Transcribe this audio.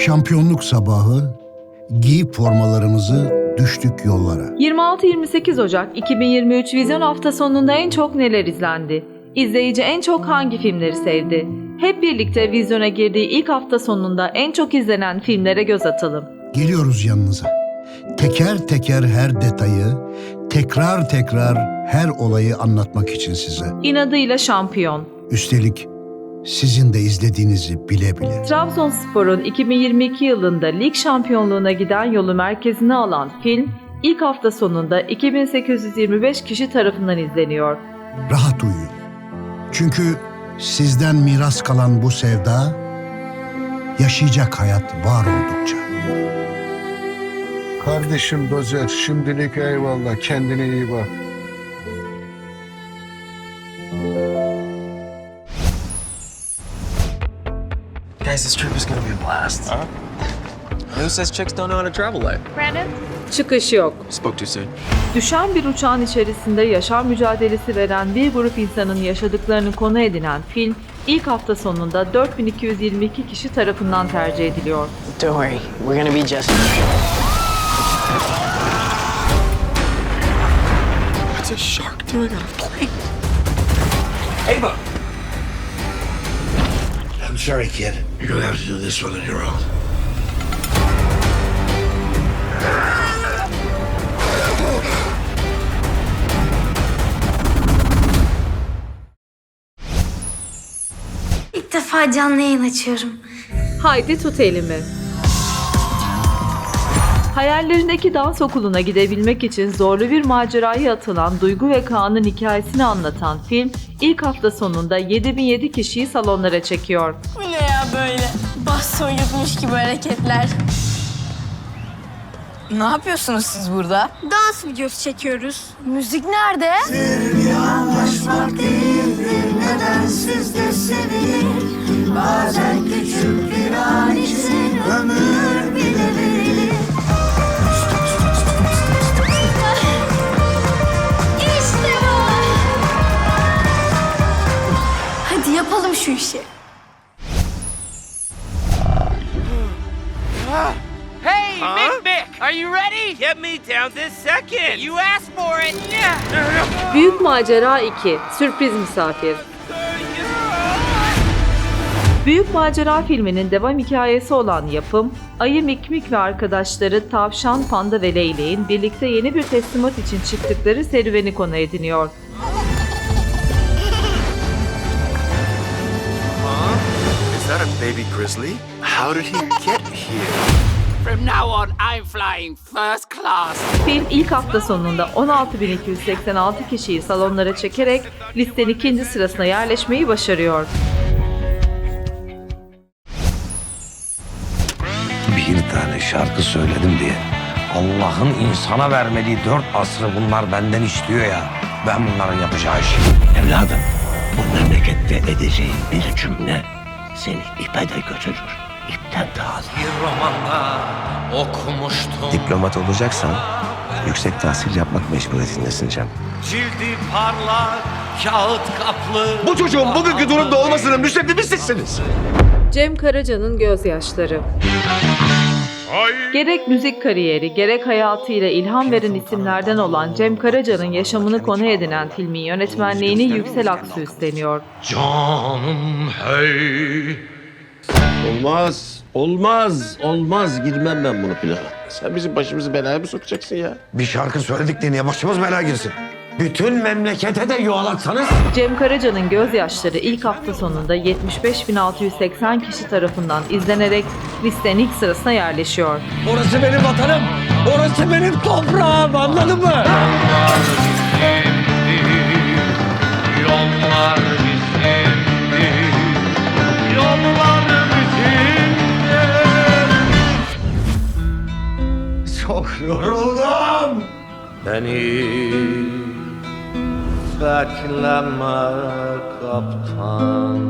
Şampiyonluk sabahı giyip formalarımızı düştük yollara. 26-28 Ocak 2023 vizyon hafta sonunda en çok neler izlendi? İzleyici en çok hangi filmleri sevdi? Hep birlikte vizyona girdiği ilk hafta sonunda en çok izlenen filmlere göz atalım. Geliyoruz yanınıza. Teker teker her detayı, tekrar tekrar her olayı anlatmak için size. İnadıyla şampiyon. Üstelik sizin de izlediğinizi bile bile. Trabzonspor'un 2022 yılında lig şampiyonluğuna giden yolu merkezine alan film, ilk hafta sonunda 2825 kişi tarafından izleniyor. Rahat uyuyun. Çünkü sizden miras kalan bu sevda yaşayacak hayat var oldukça. Kardeşim Dozer şimdilik eyvallah kendine iyi bak. Guys, this trip is gonna be a blast. Who says chicks don't know how to travel light? Çıkış yok. Spoke too soon. Düşen bir uçağın içerisinde yaşam mücadelesi veren bir grup insanın yaşadıklarını konu edinen film, ilk hafta sonunda 4222 kişi tarafından tercih ediliyor. Don't worry, we're gonna be just fine. It's a shark doing a plane. I'm sorry, kid. You're gonna have to do this one on your own. İlk defa canlı yayın açıyorum. Haydi tut elimi. Hayallerindeki dans okuluna gidebilmek için zorlu bir maceraya atılan Duygu ve Kaan'ın hikayesini anlatan film, ilk hafta sonunda 7007 kişiyi salonlara çekiyor. Bu ne ya böyle? Baston yutmuş gibi hareketler. Ne yapıyorsunuz siz burada? Dans videosu çekiyoruz. Müzik nerede? İşte şu işi. Hey, Mick Mick, are you ready? Get me down this second. You asked for it. Yeah. Büyük Macera 2 Sürpriz Misafir Büyük Macera filminin devam hikayesi olan yapım, Ayı Mikmik ve arkadaşları Tavşan, Panda ve Leylek'in birlikte yeni bir teslimat için çıktıkları serüveni konu ediniyor. That a baby grizzly? How did he get here? From now on, I'm flying first class. Film ilk hafta sonunda 16.286 kişiyi salonlara çekerek listenin ikinci sırasına yerleşmeyi başarıyor. bir tane şarkı söyledim diye Allah'ın insana vermediği dört asrı bunlar benden istiyor ya. Ben bunların yapacağı işi. Evladım, bu memlekette edeceğin bir cümle seni ipe de götürür. İpten daha da. Bir romanda okumuştum. Diplomat olacaksan yüksek tahsil yapmak mecburiyetindesin Cem. Cildi parlak, kağıt kaplı. Bu çocuğun bugünkü durumda olmasının müsebbibi sizsiniz. Cem Karaca'nın gözyaşları. Gerek müzik kariyeri, gerek hayatıyla ilham veren isimlerden olan Cem Karaca'nın yaşamını konu edinen filmin yönetmenliğini Yüksel Aksu üstleniyor. Canım hey. Olmaz. Olmaz. Olmaz. Girmem ben bunu plana. Sen bizim başımızı belaya mı sokacaksın ya? Bir şarkı söyledik diye niye başımız belaya girsin? Bütün memlekete de yuvalatsanız Cem Karaca'nın gözyaşları ilk hafta sonunda 75.680 kişi tarafından izlenerek listenin ilk sırasına yerleşiyor. orası benim vatanım. Orası benim toprağım anladın mı? Yollar bizimdi. Yollar bizimdi. Çok yoruldum. Beni bekleme kaptan.